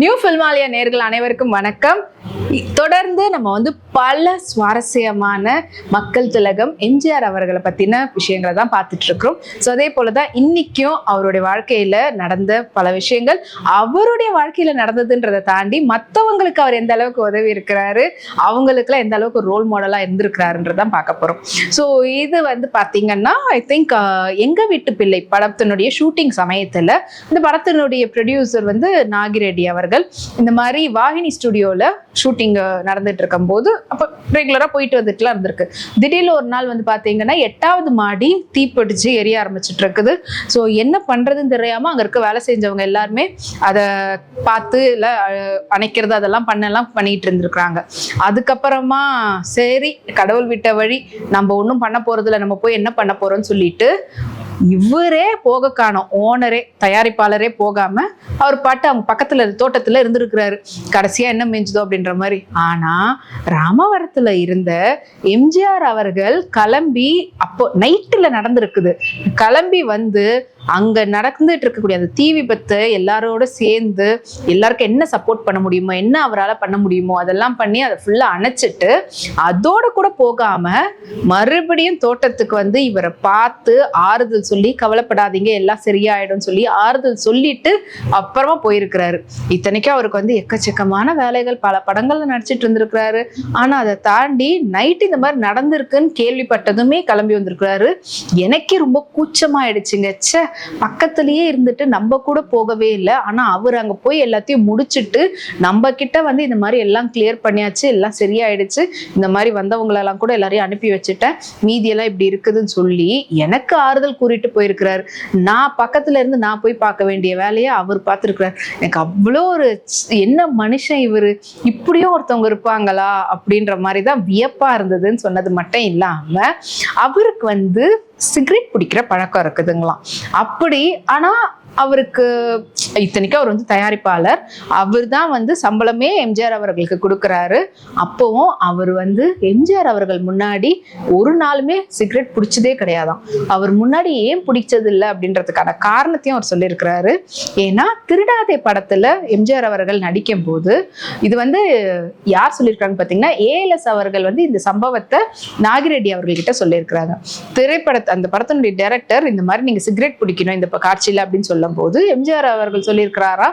New ஃபில்மாலயா நேர்கள் அனைவருக்கும் வணக்கம். தொடர்ந்து நம்ம வந்து பல சுவாரஸ்யமான மக்கள் திலகம் எம்ஜிஆர் அவர்களை பற்றின விஷயங்களை தான் பார்த்துட்டு இருக்கிறோம் ஸோ அதே போல தான் இன்னைக்கும் அவருடைய வாழ்க்கையில நடந்த பல விஷயங்கள் அவருடைய வாழ்க்கையில் நடந்ததுன்றதை தாண்டி மற்றவங்களுக்கு அவர் எந்த அளவுக்கு உதவி இருக்கிறாரு அவங்களுக்குலாம் எந்த அளவுக்கு ரோல் மாடலாக இருந்திருக்கிறாருன்றதான் பார்க்க போறோம். ஸோ இது வந்து பார்த்தீங்கன்னா ஐ திங்க் எங்க வீட்டு பிள்ளை படத்தினுடைய ஷூட்டிங் சமயத்துல இந்த படத்தினுடைய ப்ரொடியூசர் வந்து நாகிரெட்டி அவர்கள் இந்த மாதிரி வாகினி ஸ்டுடியோவில் ஷூட்டிங் நடந்துட்டு இருக்கும்போது அப்போ ரெகுலராக போயிட்டு வந்துட்டுலாம் இருந்திருக்கு. திடீர்னு ஒரு நாள் வந்து பார்த்தீங்கன்னா எட்டாவது மாடி தீப்பிடிச்சு எரிய ஆரம்பிச்சிட்டு இருக்குது. ஸோ என்ன பண்ணுறதுன்னு தெரியாமல் அங்கே இருக்க வேலை செஞ்சவங்க எல்லாருமே அதை பார்த்து இல்லை அணைக்கிறது அதெல்லாம் பண்ணலாம் பண்ணிட்டு இருந்திருக்கிறாங்க. அதுக்கப்புறமா சரி கடவுள் விட்ட வழி நம்ம ஒன்றும் பண்ண போகிறதில்ல நம்ம போய் என்ன பண்ண போகிறோம்னு சொல்லிட்டு இவரே போக காணும் ஓனரே தயாரிப்பாளரே போகாம அவர் பாட்டு அவங்க பக்கத்துல தோட்டத்துல இருந்திருக்கிறாரு. கடைசியா என்ன மிஞ்சுதோ அப்படின்ற மாதிரி. ஆனா ராமவரத்துல இருந்த எம்ஜிஆர் அவர்கள் கிளம்பி அப்போ நைட்டுல நடந்திருக்குது. கிளம்பி வந்து அங்க நடந்துட்டு இருக்கக்கூடிய அந்த தீ விபத்தை எல்லாரோட சேர்ந்து எல்லாருக்கும் என்ன சப்போர்ட் பண்ண முடியுமோ என்ன அவரால் பண்ண முடியுமோ அதெல்லாம் பண்ணி அதை ஃபுல்லா அணைச்சிட்டு அதோட கூட போகாம மறுபடியும் தோட்டத்துக்கு வந்து இவரை பார்த்து ஆறுதல் சொல்லி கவலைப்படாதீங்க எல்லாம் சரியாயிடும் சொல்லி ஆறுதல் சொல்லிட்டு அப்புறமா போயிருக்கிறாரு. இத்தனைக்கும் அவருக்கு வந்து எக்கச்சக்கமான வேலைகள் பல படங்கள்ல நடிச்சிட்டு இருந்திருக்கிறாரு. ஆனா அதை தாண்டி நைட் இந்த மாதிரி நடந்திருக்குன்னு கேள்விப்பட்டதுமே கிளம்பி வந்திருக்கிறாரு. எனக்கே ரொம்ப கூச்சமாயிடுச்சுங்க. ச்சே பக்கத்துலயே இருந்துட்டு நம்ம கூட போகவே இல்லை. ஆனா அவர் அங்க போய் எல்லாத்தையும் முடிச்சிட்டு நம்ம கிட்ட வந்து இந்த மாதிரி எல்லாம் கிளியர் பண்ணியாச்சு எல்லாம் சரியாயிடுச்சு. இந்த மாதிரி வந்தவங்களெல்லாம் கூட எல்லாரையும் அனுப்பி வச்சுட்டேன். மீதியெல்லாம் இப்படி இருக்குதுன்னு சொல்லி எனக்கு ஆறுதல் கூறிட்டு போயிருக்கிறாரு. நான் பக்கத்துல இருந்து நான் போய் பார்க்க வேண்டிய வேலையை அவர் பார்த்துருக்கிறார். எனக்கு அவ்வளோ ஒரு என்ன மனுஷன் இவரு? இப்படியும் ஒருத்தவங்க இருப்பாங்களா? அப்படின்ற மாதிரி தான் வியப்பா இருந்ததுன்னு சொன்னது மட்டும் இல்லாம அவருக்கு வந்து சிகரெட் பிடிக்கிற பழக்கம் இருக்குதுங்களாம். அப்படி ஆனால் அவருக்கு இத்தனைக்கும் அவர் வந்து தயாரிப்பாளர். அவர் தான் வந்து சம்பளமே எம்ஜிஆர் அவர்களுக்கு கொடுக்குறாரு. அப்போவும் அவர் வந்து எம்ஜிஆர் அவர்கள் முன்னாடி ஒரு நாளுமே சிகரெட் பிடிச்சதே கிடையாதான் அவர் முன்னாடி ஏன் பிடிச்சது இல்லை அப்படின்றதுக்கான காரணத்தையும் அவர் சொல்லியிருக்கிறாரு. ஏன்னா திருடாதே படத்தில் எம்ஜிஆர் அவர்கள் நடிக்கும் போது இது வந்து யார் சொல்லியிருக்காங்க பார்த்தீங்கன்னா ஏஎல்எஸ் அவர்கள் வந்து இந்த சம்பவத்தை நாகிரெட்டி அவர்கள்கிட்ட சொல்லியிருக்கிறாங்க. திரைப்படத்தை அந்த படத்தினுடைய டைரக்டர் இந்த மாதிரி நீங்கள் சிகரெட் பிடிக்கணும் இந்த காட்சியில் அப்படின்னு சொல்ல சொல்லும்போது எம்ஜிஆர் அவர்கள் சொல்லியிருக்கிறாரா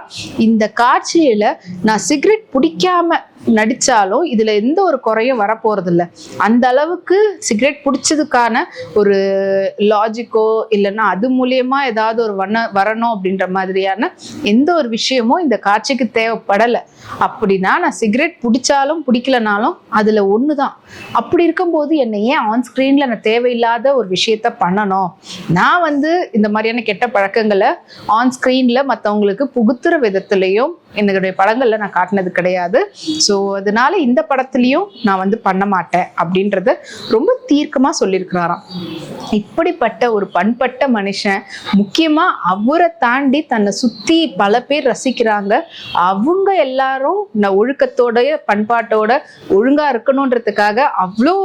இந்த காட்சியில நான் சிகரெட் பிடிக்காம நடிச்சாலும் இதுல எந்த ஒரு குறையும் வரப்போறது அந்த அளவுக்கு சிகரெட் பிடிச்சதுக்கான ஒரு லாஜிக்கோ இல்லைன்னா அது மூலியமா ஏதாவது ஒரு வண்ண வரணும் அப்படின்ற மாதிரியான எந்த ஒரு விஷயமும் இந்த காட்சிக்கு தேவைப்படலை. அப்படின்னா நான் சிகரெட் பிடிச்சாலும் பிடிக்கலனாலும் அதுல ஒண்ணுதான். அப்படி இருக்கும்போது என்னை ஏன் ஆன் ஸ்க்ரீன்ல நான் தேவையில்லாத ஒரு விஷயத்த பண்ணணும்? நான் வந்து இந்த மாதிரியான கெட்ட பழக்கங்களை ஆன் ஸ்க்ரீன்ல மற்றவங்களுக்கு புகுத்துற விதத்துலேயும் என்னுடைய படங்கள்ல நான் காட்டினது கிடையாது. ஸோ அதனால இந்த படத்துலையும் நான் வந்து பண்ண மாட்டேன் அப்படின்றத ரொம்ப தீர்க்கமா சொல்லியிருக்கிறாராம். இப்படிப்பட்ட ஒரு பண்பட்ட மனுஷன் முக்கியமா அவரை தாண்டி தன்னை சுத்தி பல பேர் ரசிக்கிறாங்க. அவங்க எல்லாரும் நான் ஒழுக்கத்தோடைய பண்பாட்டோட ஒழுங்கா இருக்கணுன்றதுக்காக அவ்வளோ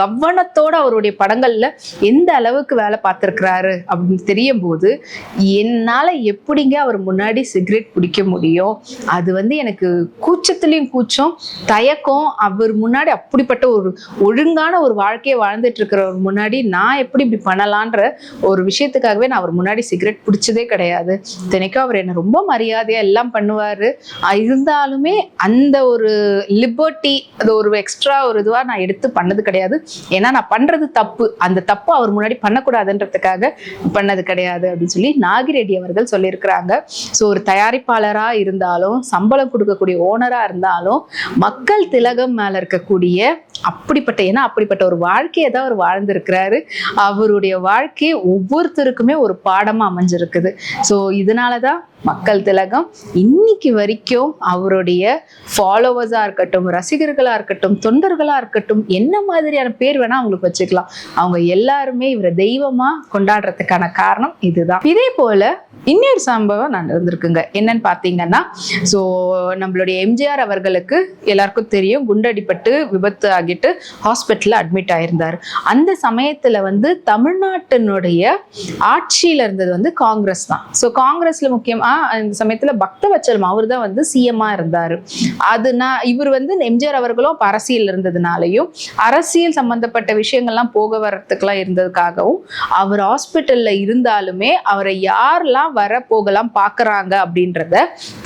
கவனத்தோட அவருடைய படங்கள்ல எந்த அளவுக்கு வேலை பார்த்துருக்கிறாரு அப்படின்னு தெரியும் போது என்ன என்னால் எப்படிங்க அவர் முன்னாடி சிகரெட் பிடிக்க முடியும்? அது வந்து எனக்கு கூச்சத்துலேயும் கூச்சம் தயக்கம். அவர் முன்னாடி அப்படிப்பட்ட ஒரு ஒழுங்கான ஒரு வாழ்க்கையை வாழ்ந்துட்டு இருக்கிறவர் முன்னாடி நான் எப்படி இப்படி பண்ணலான்ற ஒரு விஷயத்துக்காகவே நான் அவர் முன்னாடி சிகரெட் பிடிச்சதே கிடையாது. தினைக்கும் அவர் என்னை ரொம்ப மரியாதையாக எல்லாம் பண்ணுவார். இருந்தாலுமே அந்த ஒரு லிபர்ட்டி அது ஒரு எக்ஸ்ட்ரா ஒரு இதுவாக நான் எடுத்து பண்ணது கிடையாது. ஏன்னா நான் பண்ணுறது தப்பு. அந்த தப்பு அவர் முன்னாடி பண்ணக்கூடாதுன்றதுக்காக பண்ணது கிடையாது அப்படின்னு சொல்லி நாகிரெட்டி அவர்கள் சொல்லியிருக்கிறாங்க. ஸோ ஒரு தயாரிப்பாளரா இருந்தாலும் சம்பளம் கொடுக்கக்கூடிய ஓனரா இருந்தாலும் மக்கள் திலகம் மேல இருக்கக்கூடிய அப்படிப்பட்ட ஏன்னா அப்படிப்பட்ட ஒரு வாழ்க்கையை தான் அவர் வாழ்ந்திருக்கிறாரு. அவருடைய வாழ்க்கை ஒவ்வொருத்தருக்குமே ஒரு பாடமாக அமைஞ்சிருக்குது. ஸோ இதனாலதான் மக்கள் திலகம் இன்னைக்கு வரைக்கும் அவருடைய ஃபாலோவர்ஸாக இருக்கட்டும் ரசிகர்களாக இருக்கட்டும் தொண்டர்களாக இருக்கட்டும் என்ன மாதிரியான பேர் வேணால் அவங்களுக்கு வச்சுக்கலாம். அவங்க எல்லாருமே இவரை தெய்வமாக கொண்டாடுறதுக்கான காரணம் இதுதான். இதே போல இன்னொரு சம்பவம் நான் இருந்திருக்குங்க. என்னன்னு பார்த்தீங்கன்னா ஸோ நம்மளுடைய எம்ஜிஆர் அவர்களுக்கு எல்லாருக்கும் தெரியும் குண்டடிப்பட்டு விபத்து ஆகிட்டு ஹாஸ்பிட்டலில் அட்மிட் ஆயிருந்தார். அந்த சமயத்தில் வந்து தமிழ்நாட்டினுடைய ஆட்சியில் இருந்தது வந்து காங்கிரஸ் தான். ஸோ காங்கிரஸில் முக்கியமாக அந்த சமயத்தில் பக்தவச்சலம் அவர் தான் வந்து சிஎம்மா இருந்தார். அது நான் இவர் வந்து எம்ஜிஆர் அவர்களும் அரசியல் இருந்ததுனாலையும் அரசியல் சம்பந்தப்பட்ட விஷயங்கள்லாம் போக வர்றதுக்கெல்லாம் இருந்ததுக்காகவும் அவர் ஹாஸ்பிட்டல்ல இருந்தாலுமே அவரை யாரெல்லாம் வர போகலாம் பார்க்கறாங்க அப்படின்றத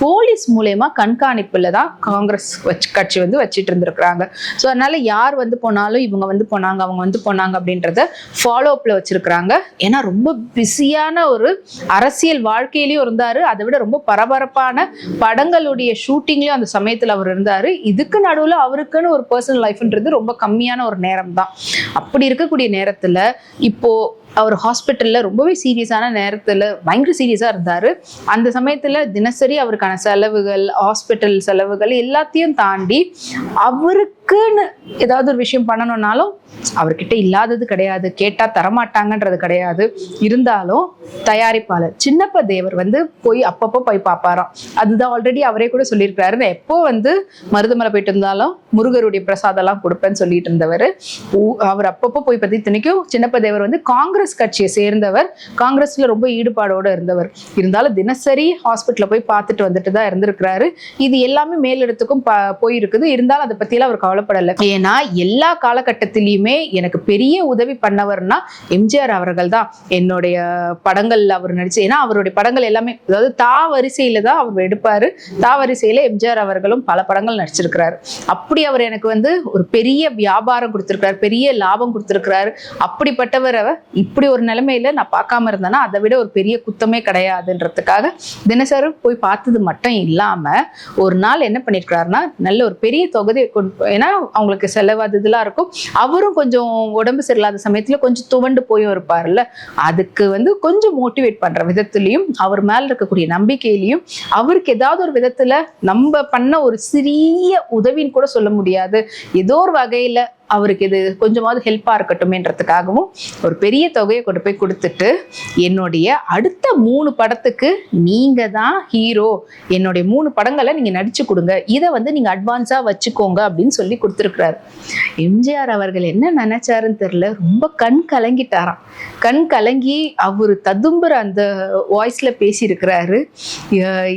போலீஸ் மூலயமா கண்காணிப்புல தான் காங்கிரஸ் வச்சு கட்சி வந்து வச்சுட்டு இருந்திருக்கிறாங்க. ஸோ அதனால யார் வந்து போனாலும் இவங்க வந்து போனாங்க அவங்க வந்து போனாங்க அப்படின்றத ஃபாலோ அப்ல வச்சிருக்கிறாங்க. ஏன்னா ரொம்ப பிஸியான ஒரு அரசியல் வாழ்க்கையிலயும் இருந்தாரு. அதை விட ரொம்ப பரபரப்பான படங்களுடைய ஷூட்டிங்லயும் அந்த சமயத்தில் அவர் இருந்தார். இதுக்கு நடுவில் அவருக்குன்னு ஒரு பர்சனல் லைஃப்ன்றது ரொம்ப கம்மியான ஒரு நேரம் தான் அப்படி இருக்கக்கூடிய நேரத்தில் இப்போ அவர் ஹாஸ்பிட்டலில் ரொம்பவே சீரியஸான நேரத்தில் பயங்கர சீரியஸாக இருந்தார். அந்த சமயத்தில் தினசரி அவருக்கான செலவுகள் ஹாஸ்பிட்டல் செலவுகள் எல்லாத்தையும் தாண்டி அவருக்கு அவருக்குன்னு ஏதாவது ஒரு விஷயம் பண்ணணும்னாலும் அவர்கிட்ட இல்லாதது கிடையாது. கேட்டா தரமாட்டாங்கன்றது கிடையாது. இருந்தாலும் தயாரிப்பாளர் சின்னப்ப தேவர் வந்து போய் அப்பப்போ போய் பார்ப்பாராம். அதுதான் ஆல்ரெடி அவரே கூட சொல்லியிருக்காரு நான் எப்போ வந்து மருதமலை போயிட்டு இருந்தாலும் முருகருடைய பிரசாதம்லாம் கொடுப்பேன்னு சொல்லிட்டு இருந்தவர். அவர் அப்பப்போ போய் பத்தி திணிக்கும் சின்னப்ப தேவர் வந்து காங்கிரஸ் கட்சியை சேர்ந்தவர். காங்கிரஸ்ல ரொம்ப ஈடுபாடோட இருந்தவர். இருந்தாலும் தினசரி ஹாஸ்பிட்டல்ல போய் பார்த்துட்டு வந்துட்டு தான் இருந்திருக்கிறாரு. இது எல்லாமே மேலிடத்துக்கும் போயிருக்குது. இருந்தாலும் அதை பத்தியெல்லாம் அவர் கவலைப்படலை. ஏன்னா எல்லா காலகட்டத்திலையுமே எனக்கு பெரிய உதவி பண்ணவர்னா எம்ஜிஆர் அவர்கள் தான். என்னுடைய படங்கள் அவர் நடிச்சு ஏன்னா அவருடைய படங்கள் எல்லாமே அதாவது தா வரிசையில தான் அவர் எடுப்பாரு. தா வரிசையில எம்ஜிஆர் அவர்களும் பல படங்கள் நடிச்சிருக்கிறாரு. அப்படி அவர் எனக்கு வந்து ஒரு பெரிய வியாபாரம் கொடுத்திருக்கிறார் பெரிய லாபம் கொடுத்திருக்கிறாரு. அப்படிப்பட்டவரை இப்படி ஒரு நிலைமையில நான் பார்க்காம இருந்தேன்னா அதை விட ஒரு பெரிய குத்தமே கிடையாதுன்றதுக்காக தினசரி போய் பார்த்தது மட்டும் இல்லாம ஒரு நாள் என்ன பண்ணிருக்கிறாருன்னா நல்ல ஒரு பெரிய தொகுதியை கொண்டு ஏன்னா அவங்களுக்கு செலவு இதெல்லாம் இருக்கும். அவரும் கொஞ்சம் உடம்பு சரியில்லாத சமயத்துல கொஞ்சம் துவண்டு போயும் இருப்பார்ல அதுக்கு வந்து கொஞ்சம் மோட்டிவேட் பண்ற விதத்துலயும் அவர் மேல இருக்கக்கூடிய நம்பிக்கையிலையும் அவருக்கு ஏதாவது ஒரு விதத்துல நம்ம பண்ண ஒரு சிறிய உதவின்னு கூட சொல்ல முடியாது. ஏதோ ஒரு வகையில அவருக்கு இது கொஞ்சமாவது ஹெல்ப்பாக இருக்கட்டுமேன்றதுக்காகவும் ஒரு பெரிய தொகையை கொண்டு போய் கொடுத்துட்டு என்னுடைய அடுத்த மூணு படத்துக்கு நீங்கள் தான் ஹீரோ என்னுடைய மூணு படங்களை நீங்கள் நடிச்சு கொடுங்க. இதை வந்து நீங்கள் அட்வான்ஸாக வச்சுக்கோங்க அப்படின்னு சொல்லி கொடுத்துருக்குறாரு. எம்ஜிஆர் அவர்கள் என்ன நினைச்சாருன்னு தெரில ரொம்ப கண் கலங்கிட்டாராம். கண் கலங்கி அவர் ததும்புற அந்த வாய்ஸில் பேசியிருக்கிறாரு.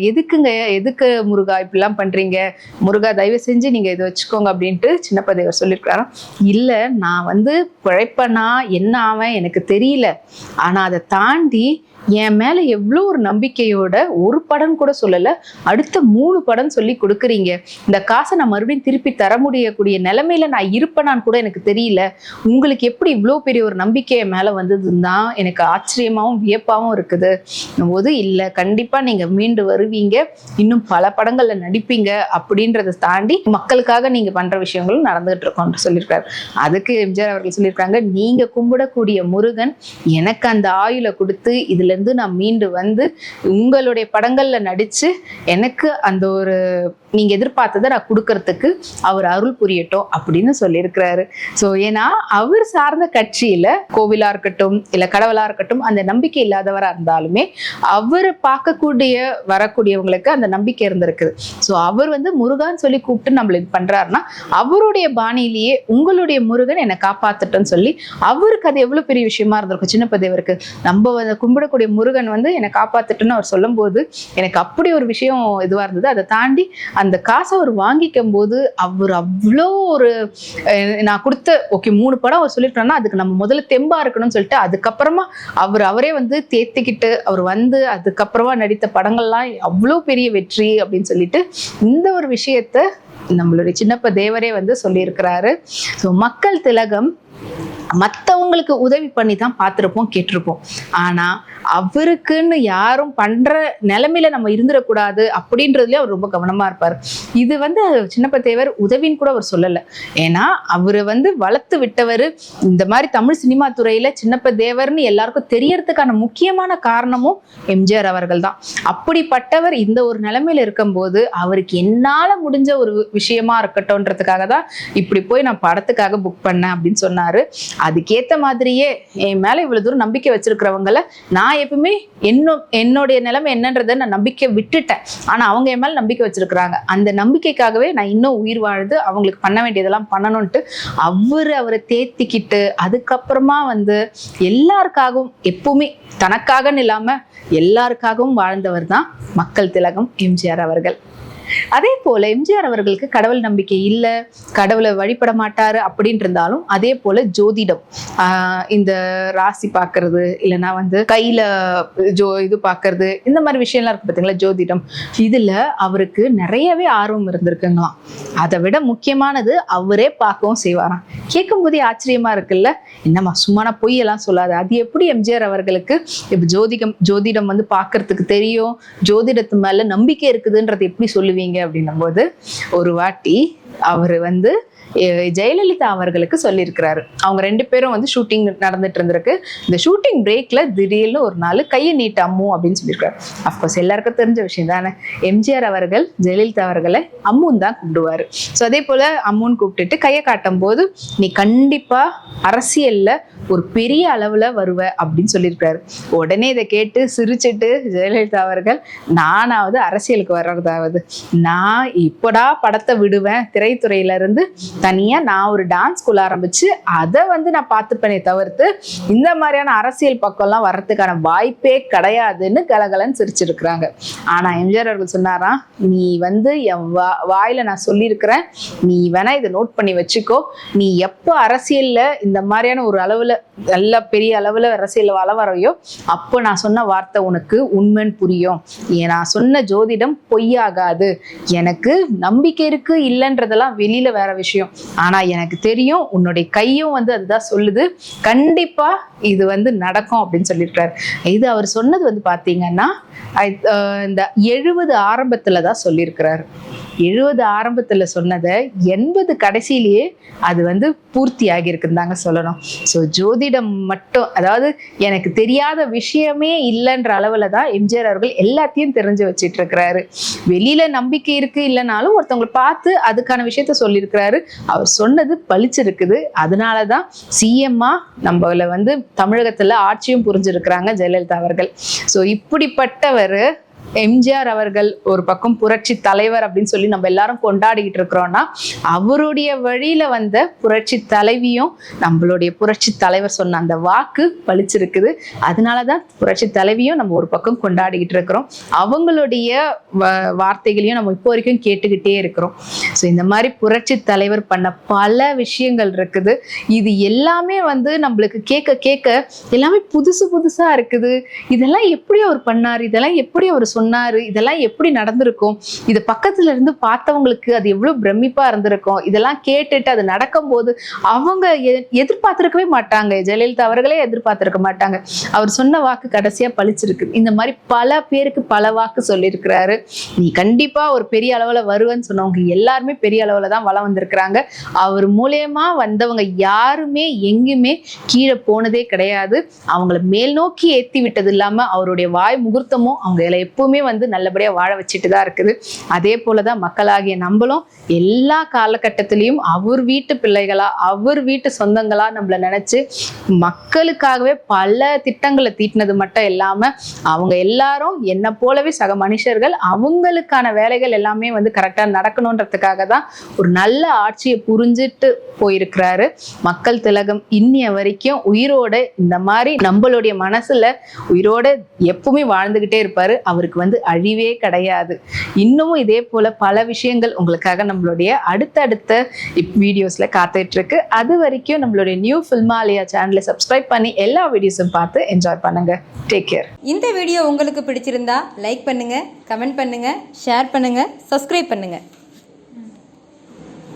எதுக்குங்க எதுக்கு முருகா இப்படிலாம் பண்ணுறீங்க முருகா தயவு செஞ்சு நீங்கள் இதை வச்சுக்கோங்க அப்படின்ட்டு சின்னப்பதைவர் சொல்லியிருக்கிறாராம். இல்லை நான் வந்து பிழைப்பனா என்ன ஆவேன் எனக்கு தெரியல. ஆனால் அதை தாண்டி என் மேல எவ்வளோ ஒரு நம்பிக்கையோட ஒரு படம் கூட சொல்லல அடுத்த மூணு படம் சொல்லி கொடுக்குறீங்க. இந்த காசை நான் மறுபடியும் திருப்பி தர முடியக்கூடிய நிலைமையில நான் இருப்பேனான்னு கூட எனக்கு தெரியல. உங்களுக்கு எப்படி இவ்வளோ பெரிய ஒரு நம்பிக்கை என் மேல வந்ததுன்னு தான் எனக்கு ஆச்சரியமாவும் வியப்பாவும் இருக்குது. போது இல்லை கண்டிப்பா நீங்க மீண்டு வருவீங்க. இன்னும் பல படங்கள்ல நடிப்பீங்க அப்படின்றத தாண்டி மக்களுக்காக நீங்க பண்ற விஷயங்களும் நடந்துகிட்டு இருக்கோம்னு சொல்லியிருக்காரு. அதுக்கு எம்ஜிஆர் அவர்கள் சொல்லியிருக்காங்க நீங்க கும்பிடக்கூடிய முருகன் எனக்கு அந்த ஆயுளை கொடுத்து இதுல இருந்து நான் மீண்டு வந்து உங்களுடைய படங்கள்ல நடிச்சு எனக்கு அந்த ஒரு நீங்க எதிர்பார்த்ததை நான் கொடுக்கறதுக்கு அவர் அருள் புரியட்டும் அப்படின்னு சொல்லியிருக்கிறாரு. ஸோ ஏன்னா அவர் சார்ந்த கட்சியில கோவிலா இருக்கட்டும் இல்ல கடவுளா இருக்கட்டும் அந்த நம்பிக்கை இல்லாதவரா இருந்தாலுமே அவரை பார்க்கக்கூடிய வரக்கூடியவங்களுக்கு அந்த நம்பிக்கை இருந்திருக்குது. ஸோ அவர் வந்து முருகான்னு சொல்லி கூப்பிட்டு நம்மள இது பண்றாருன்னா அவருடைய பாணியிலேயே உங்களுடைய முருகன் என்னை காப்பாத்தட்டும்னு சொல்லி அவருக்கு அது எவ்வளவு பெரிய விஷயமா இருந்திருக்கும்? சின்ன பதேவருக்கு நம்ம கும்பிடக்கூடிய என்னுடைய முருகன் வந்து என்னை காப்பாத்துட்டுன்னு அவர் சொல்லும்போது எனக்கு அப்படி ஒரு விஷயம் இதுவா இருந்தது. அதை தாண்டி அந்த காசை அவர் வாங்கிக்கும் போது அவர் அவ்வளோ ஒரு நான் கொடுத்த ஓகே மூணு படம் அவர் சொல்லிட்டோம்னா அதுக்கு நம்ம முதல்ல தெம்பா இருக்கணும்னு சொல்லிட்டு அதுக்கப்புறமா அவர் அவரே வந்து தேத்திக்கிட்டு அவர் வந்து அதுக்கப்புறமா நடித்த படங்கள்லாம் அவ்வளோ பெரிய வெற்றி அப்படின்னு சொல்லிட்டு இந்த ஒரு விஷயத்த நம்மளுடைய சின்னப்ப தேவரே வந்து சொல்லியிருக்கிறாரு. ஸோ மக்கள் திலகம் மற்றவங்களுக்கு உதவி பண்ணி தான் பார்த்துருப்போம் கேட்டிருப்போம். ஆனால் அவருக்குன்னு யாரும் பண்ணுற நிலமையில நம்ம இருந்துடக்கூடாது அப்படின்றதுலேயே அவர் ரொம்ப கவனமாக இருப்பார். இது வந்து சின்னப்பத்தேவர் உதவின்னு கூட அவர் சொல்லலை. ஏன்னா அவர் வந்து வளர்த்து விட்டவர். இந்த மாதிரி தமிழ் சினிமா துறையில் சின்னப்ப தேவர்னு எல்லாருக்கும் தெரியறதுக்கான முக்கியமான காரணமும் எம்ஜிஆர் அவர்கள் தான் அப்படிப்பட்டவர் இந்த ஒரு நிலைமையில இருக்கும்போது அவருக்கு என்னால் முடிஞ்ச ஒரு விஷயமா இருக்கட்டும்ன்றதுக்காக தான் இப்படி போய் நான் படத்துக்காக புக் பண்ணேன் அப்படின்னு சொன்னார். அதுக்கேற்ற மாதிரியே என் மேலே இவ்வளோ தூரம் நம்பிக்கை வச்சிருக்கிறவங்கள நான் எப்பவுமே என்ன என்னுடைய நிலைமை என்னன்றதை நான் நம்பிக்கை விட்டுட்டேன். ஆனால் அவங்க என் மேலே நம்பிக்கை வச்சிருக்கிறாங்க. அந்த நம்பிக்கைக்காகவே நான் இன்னும் உயிர் வாழ்ந்து அவங்களுக்கு பண்ண வேண்டியதெல்லாம் பண்ணணும்ட்டு அவரு அவரை தேத்திக்கிட்டு அதுக்கப்புறமா வந்து எல்லாருக்காகவும் எப்பவுமே தனக்காகன்னு இல்லாமல் எல்லாருக்காகவும் வாழ்ந்தவர் தான் மக்கள் திலகம் எம்ஜிஆர் அவர்கள். அதே போல எம்ஜிஆர் அவர்களுக்கு கடவுள் நம்பிக்கை இல்லை கடவுளை வழிபட மாட்டாரு அப்படின்னு இருந்தாலும் அதே போல ஜோதிடம் இந்த ராசி பார்க்கறது இல்லைன்னா வந்து கையில ஜோ இது பார்க்கறது இந்த மாதிரி விஷயம்லாம் இருக்கு பார்த்தீங்களா ஜோதிடம். இதுல அவருக்கு நிறையவே ஆர்வம் இருந்திருக்குங்களாம். அதை விட முக்கியமானது அவரே பார்க்கவும் செய்வாராம். கேட்கும் போதே ஆச்சரியமா இருக்குல்ல என்னம்மா சும்மான பொய்யெல்லாம் சொல்லாது. அது எப்படி எம்ஜிஆர் அவர்களுக்கு இப்போ ஜோதிடம் ஜோதிடம் வந்து பார்க்கறதுக்கு தெரியும் ஜோதிடத்து மேல நம்பிக்கை இருக்குதுன்றது எப்படி சொல்லுவீங்க? அப்படின்னும் போது ஒரு வாட்டி அவர் வந்து ஜெயலலிதா அவர்களுக்கு சொல்லியிருக்கிறாரு. அவங்க ரெண்டு பேரும் வந்து ஷூட்டிங் நடந்துட்டு இருந்திருக்கு. இந்த ஷூட்டிங் பிரேக்ல திடீர்னு ஒரு நாள் கையை நீட்ட அம்மு அப்படின்னு சொல்லியிருக்காரு. அஃப்கோர்ஸ் எல்லாருக்கும் தெரிஞ்ச விஷயம் தானே. எம்ஜிஆர் அவர்கள் ஜெயலலிதா அவர்களை அம்முன்னு தான் கூப்பிடுவாரு. ஸோ அதே போல அம்முன்னு கூப்பிட்டுட்டு கையை காட்டும் போது நீ கண்டிப்பா அரசியல்ல ஒரு பெரிய அளவுல வருவ அப்படின்னு சொல்லியிருக்காரு உடனே இதை கேட்டு சிரிச்சிட்டு ஜெயலலிதா அவர்கள் நானாவது அரசியலுக்கு வர்றதாவது. நான் இப்படா படத்தை விடுவேன் திரைத்துறையில இருந்து. தனியா நான் ஒரு டான்ஸ் ஸ்கூல் ஆரம்பிச்சு அதை வந்து நான் பார்த்துப்பேனே தவிர்த்து இந்த மாதிரியான அரசியல் பக்கம்லாம் வர்றதுக்கான வாய்ப்பே கிடையாதுன்னு கலகலன்னு சிரிச்சிருக்கிறாங்க. ஆனா எம்ஜிஆர் அவர்கள் சொன்னாராம் நீ வந்து என் வா வாயில நான் சொல்லியிருக்கிறேன். நீ வேணா இதை நோட் பண்ணி வச்சுக்கோ. நீ எப்போ அரசியல்ல இந்த மாதிரியான ஒரு அளவுல நல்ல பெரிய அளவுல அரசியல் வள வரையோ அப்போ நான் சொன்ன வார்த்தை உனக்கு உண்மைன்னு புரியும். ஏன் நான் சொன்ன ஜோதிடம் பொய்யாகாது. எனக்கு நம்பிக்கை இருக்கு இல்லைன்றதெல்லாம் வெளியில வேற விஷயம். ஆனா எனக்கு தெரியும் உன்னுடைய கையும் வந்து அதுதான் சொல்லுது. கண்டிப்பா இது வந்து நடக்கும் அப்படின்னு சொல்லியிருக்காரு. இது அவர் சொன்னது வந்து பார்த்தீங்கன்னா இந்த எழுபது ஆரம்பத்துல தான் சொல்லியிருக்கிறாரு. எழுபது ஆரம்பத்தில் சொன்னதை எண்பது கடைசியிலேயே அது வந்து பூர்த்தி ஆகியிருக்குன்னு தாங்க சொல்லணும். ஸோ ஜோதிடம் மட்டும் அதாவது எனக்கு தெரியாத விஷயமே இல்லைன்ற அளவில் தான் எம்ஜிஆர் அவர்கள் எல்லாத்தையும் தெரிஞ்சு வச்சிட்டு இருக்கிறாரு வெளியில நம்பிக்கை இருக்கு இல்லைனாலும் ஒருத்தவங்களை பார்த்து அதுக்கான விஷயத்த சொல்லியிருக்கிறாரு. அவர் சொன்னது பளிச்சிருக்குது. அதனால தான் சிஎம்மா நம்மள வந்து தமிழகத்தில் ஆட்சியும் புரிஞ்சிருக்கிறாங்க ஜெயலலிதா அவர்கள். ஸோ இப்படிப்பட்டவர் எம்ஜிஆர் அவர்கள் ஒரு பக்கம் புரட்சி தலைவர் அப்படின்னு சொல்லி நம்ம எல்லாரும் கொண்டாடிக்கிட்டு இருக்கிறோம்னா அவருடைய வழியில வந்த புரட்சி தலைவியும் நம்மளுடைய புரட்சி தலைவர் சொன்ன அந்த வாக்கு பளிச்சிருக்குது அதனாலதான் புரட்சி தலைவியும் நம்ம ஒரு பக்கம் கொண்டாடிக்கிட்டு இருக்கிறோம். அவங்களுடைய வ- வார்த்தைகளையும் நம்ம இப்போ வரைக்கும் கேட்டுக்கிட்டே இருக்கிறோம். ஸோ இந்த மாதிரி புரட்சி தலைவர் பண்ண பல விஷயங்கள் இருக்குது. இது எல்லாமே வந்து நம்மளுக்கு கேட்க கேட்க எல்லாமே புதுசு புதுசா இருக்குது. இதெல்லாம் எப்படி அவர் பண்ணார்? இதெல்லாம் எப்படி அவர் சொன்னாரு? சொன்னாரு இதெல்லாம் எப்படி நடந்திருக்கும்? இது பக்கத்துல இருந்து பார்த்தவங்களுக்கு அது எவ்வளவு பிரமிப்பா இருந்திருக்கும்? இதெல்லாம் கேட்டுட்டு அது நடக்கும் போது அவங்க எதிர்பார்த்திருக்கவே மாட்டாங்க. ஜெயலலிதா அவர்களே எதிர்பார்த்திருக்க மாட்டாங்க. அவர் சொன்ன வாக்கு கடைசியா பளிச்சிருக்கு. இந்த மாதிரி பல பேருக்கு பல வாக்கு சொல்லியிருக்கிறாரு. நீ கண்டிப்பா ஒரு பெரிய அளவுல வருவேன்னு சொன்னவங்க எல்லாருமே பெரிய அளவுல தான் வளம் வந்திருக்கிறாங்க. அவர் மூலியமா வந்தவங்க யாருமே எங்கேயுமே கீழே போனதே கிடையாது. அவங்கள மேல் நோக்கி ஏத்தி விட்டது இல்லாம அவருடைய வாய் முகூர்த்தமும் அவங்க எல்லாம் எப்பவுமே வந்து நல்லபடியா வாழ வச்சுட்டு தான் இருக்குது. அதே போலதான் மக்களாகிய நம்மளும் எல்லா காலகட்டத்திலையும் அவர் வீட்டு பிள்ளைகளா அவர் வீட்டு சொந்தங்களா நம்மள நினைச்சு மக்களுக்காகவே பல திட்டங்களை தீட்டினது மட்டும் இல்லாம அவங்க எல்லாரும் என்ன போலவே சக மனுஷர்கள் அவங்களுக்கான வேலைகள் எல்லாமே வந்து கரெக்டா நடக்கணுன்றதுக்காக தான் ஒரு நல்ல ஆட்சியை புரிஞ்சிட்டு போயிருக்கிறாரு. மக்கள் திலகம் இன்னிய வரைக்கும் உயிரோட இந்த மாதிரி நம்மளுடைய மனசுல உயிரோட எப்பவுமே வாழ்ந்துகிட்டே இருப்பாரு. அவருக்கு வந்து அழிவே கிடையாது. இன்னமும் இதே போல பல விஷயங்கள் உங்களுக்காக நம்மளுடைய அடுத்தடுத்த வீடியோஸ்ல காத்துட்டு இருக்கு அது வரைக்கும் நம்மளுடைய நியூ ஃபில்மாலயா சேனலை சப்ஸ்கிரைப் பண்ணி எல்லா வீடியோஸும் பார்த்து என்ஜாய் பண்ணுங்க. டேக் கேர் இந்த வீடியோ உங்களுக்கு பிடிச்சிருந்தா லைக் பண்ணுங்க கமெண்ட் பண்ணுங்க ஷேர் பண்ணுங்க சப்ஸ்கிரைப் பண்ணுங்க.